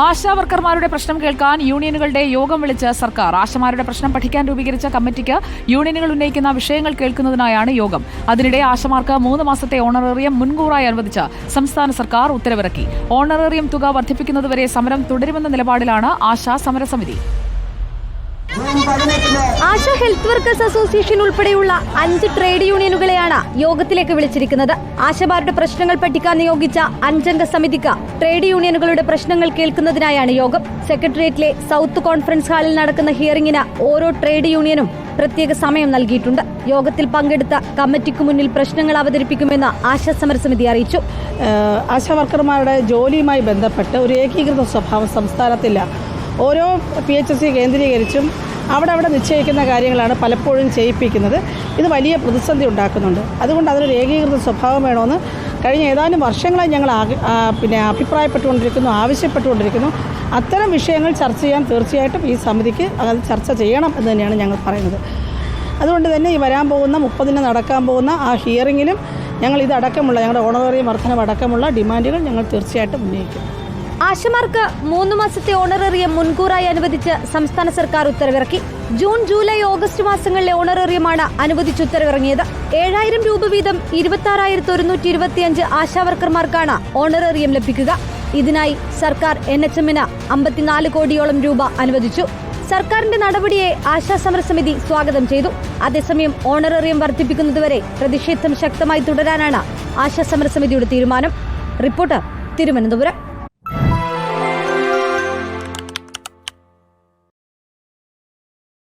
ആശാ വർക്കർമാരുടെ പ്രശ്നം കേൾക്കാൻ യൂണിയനുകളുടെ യോഗം വിളിച്ച സർക്കാർ. ആശമാരുടെ പ്രശ്നം പഠിക്കാൻ രൂപീകരിച്ച കമ്മിറ്റിക്ക് യൂണിയനുകൾ ഉന്നയിക്കുന്ന വിഷയങ്ങൾ കേൾക്കുന്നതിനായാണ് യോഗം. അതിനിടെ ആശമാർക്ക് മൂന്ന് മാസത്തെ ഓണറേറിയം മുൻകൂറായി അനുവദിച്ച് സംസ്ഥാന സർക്കാർ ഉത്തരവിറക്കി. ഓണറേറിയം തുക വർദ്ധിപ്പിക്കുന്നതുവരെ സമരം തുടരുമെന്ന നിലപാടിലാണ് ആശാ സമരസമിതി ആശ ഹെൽത്ത് വർക്കേഴ്സ് അസോസിയേഷൻ ഉൾപ്പെടെയുള്ള അഞ്ച് ട്രേഡ് യൂണിയനുകളെയാണ് യോഗത്തിലേക്ക് വിളിച്ചിരിക്കുന്നത്. ആശമാരുടെ പ്രശ്നങ്ങൾ പഠിക്കാൻ നിയോഗിച്ച അഞ്ചംഗ സമിതിക്ക് ട്രേഡ് യൂണിയനുകളുടെ പ്രശ്നങ്ങൾ കേൾക്കുന്നതിനായാണ് യോഗം. സെക്രട്ടേറിയറ്റിലെ സൗത്ത് കോൺഫറൻസ് ഹാളിൽ നടക്കുന്ന ഹിയറിംഗിന് ഓരോ ട്രേഡ് യൂണിയനും പ്രത്യേക സമയം നൽകിയിട്ടുണ്ട്. യോഗത്തിൽ പങ്കെടുത്ത കമ്മിറ്റിക്ക് മുന്നിൽ പ്രശ്നങ്ങൾ അവതരിപ്പിക്കുമെന്ന് ആശാ സമരസമിതി അറിയിച്ചു. ആശാ വർക്കർമാരുടെ ജോലിയുമായി ബന്ധപ്പെട്ട് ഒരു ഏകീകൃത സ്വഭാവം സംസ്ഥാനത്തില്ല. ഓരോ പി എച്ച് എസ് സി കേന്ദ്രീകരിച്ചും അവിടെ അവിടെ നിശ്ചയിക്കുന്ന കാര്യങ്ങളാണ് പലപ്പോഴും ചെയ്യിപ്പിക്കുന്നത്. ഇത് വലിയ പ്രതിസന്ധി ഉണ്ടാക്കുന്നുണ്ട്. അതുകൊണ്ട് അതിനൊരു ഏകീകൃത സ്വഭാവം വേണമെന്ന് കഴിഞ്ഞ ഏതാനും വർഷങ്ങളായി ഞങ്ങൾ പിന്നെ അഭിപ്രായപ്പെട്ടുകൊണ്ടിരിക്കുന്നു ആവശ്യപ്പെട്ടുകൊണ്ടിരിക്കുന്നു. അത്തരം വിഷയങ്ങൾ ചർച്ച ചെയ്യാൻ തീർച്ചയായിട്ടും ഈ സമിതിക്ക് അത് ചർച്ച ചെയ്യണം എന്ന് തന്നെയാണ് ഞങ്ങൾ പറയുന്നത്. അതുകൊണ്ട് തന്നെ ഈ വരാൻ പോകുന്ന മുപ്പതിന് നടക്കാൻ പോകുന്ന ആ ഹിയറിങ്ങിലും ഞങ്ങൾ ഇതടക്കമുള്ള ഞങ്ങളുടെ ഓണറേറിയം വർധനവ് അടക്കമുള്ള ഡിമാൻഡുകൾ ഞങ്ങൾ തീർച്ചയായിട്ടും ഉന്നയിക്കും. ആശമാർക്ക് മൂന്ന് മാസത്തെ ഓണറേറിയം മുൻകൂറായി അനുവദിച്ച് സംസ്ഥാന സർക്കാർ ഉത്തരവിറക്കി. ജൂൺ ജൂലൈ ഓഗസ്റ്റ് മാസങ്ങളിലെ ഓണറേറിയമാണ് അനുവദിച്ച് ഉത്തരവിറങ്ങിയത്. ഏഴായിരം രൂപ വീതം ഇരുപത്തി ആറായിരത്തി ഒരുന്നൂറ്റി ഇരുപത്തിയഞ്ച് ആശാവർക്കർമാർക്കാണ് ഓണറേറിയം ലഭിക്കുക. ഇതിനായി സർക്കാർ എൻ എച്ച് എമ്മിന് അമ്പത്തിനാല് കോടിയോളം രൂപ അനുവദിച്ചു. സർക്കാരിന്റെ നടപടിയെ ആശാ സമരസമിതി സ്വാഗതം ചെയ്തു. അതേസമയം ഓണറേറിയം വർദ്ധിപ്പിക്കുന്നതുവരെ പ്രതിഷേധം ശക്തമായി തുടരാനാണ് ആശാ സമരസമിതിയുടെ തീരുമാനം. റിപ്പോർട്ടർ തിരുവനന്തപുരം.